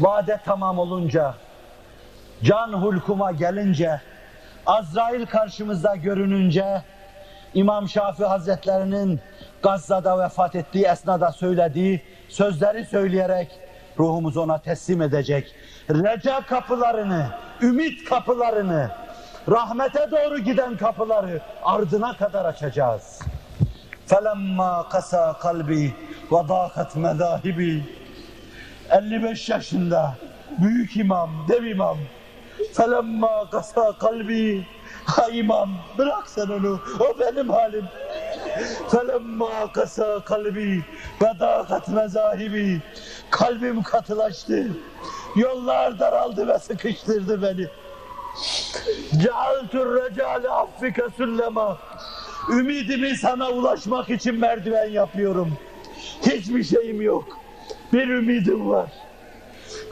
vade tamam olunca, can hulkuma gelince, Azrail karşımızda görününce, İmam Şafii Hazretlerinin Gazze'de vefat ettiği esnada söylediği sözleri söyleyerek ruhumuzu ona teslim edecek. Reca kapılarını, ümit kapılarını, rahmete doğru giden kapıları ardına kadar açacağız. فَلَمَّا قَسَى قَلْبِي وَضَاقَتْ مَذَاهِبِي 55 yaşında büyük imam, dev imam. Felemma kasa kalbi ha imam bırak sen onu o benim halim. Felemma kasa kalbi beda katme zahibi kalbim katılaştı. Yollar daraldı ve sıkıştırdı beni. Cealtur recale affike süllema Ümidimi sana ulaşmak için merdiven yapıyorum. Hiçbir şeyim yok. Bir ümidim var.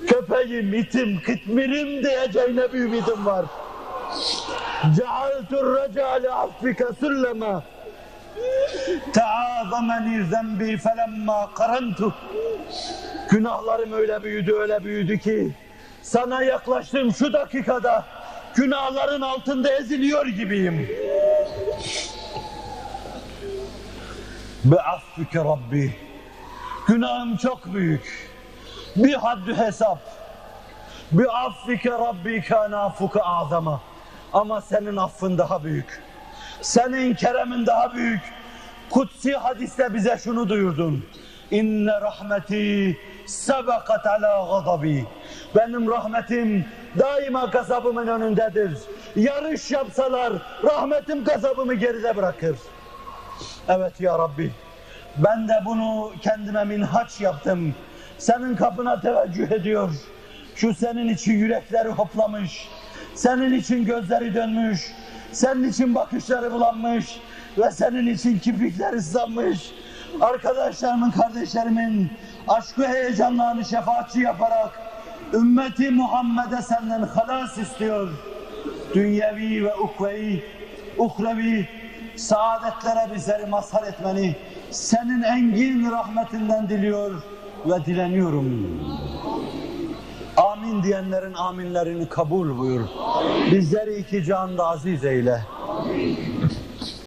Köpeğim, itim, kıtmirim diyeceğine bir ümidim var. Cealtur recale affike süllema. Teazameni zembi felemma karantu. Günahlarım öyle büyüdü, öyle büyüdü ki sana yaklaştığım şu dakikada günahların altında eziliyor gibiyim. Be affike Rabbi. Günahım çok büyük. Bir haddü hesap. Bi affike Rabbi kana afuka azama. Ama senin affın daha büyük. Senin keremin daha büyük. Kutsi hadiste bize şunu duyurdun. İnne rahmeti sebekat ala gadabi. Benim rahmetim daima gazabımın önündedir. Yarış yapsalar rahmetim gazabımı geride bırakır. Evet ya Rabbi. Ben de bunu kendime minhaç yaptım. Senin kapına teveccüh ediyor. Şu senin için yürekleri hoplamış. Senin için gözleri dönmüş. Senin için bakışları bulanmış. Ve senin için kiprikleri ıslanmış. Arkadaşlarımın, kardeşlerimin aşkı heyecanlarını şefaatçi yaparak ümmeti Muhammed'e senden halas istiyor. Dünyevi ve ukvevi, uhrevi saadetlere bizleri mazhar etmeni senin engin rahmetinden diliyor ve dileniyorum. Amin diyenlerin aminlerini kabul buyur. Bizleri iki canda aziz eyle.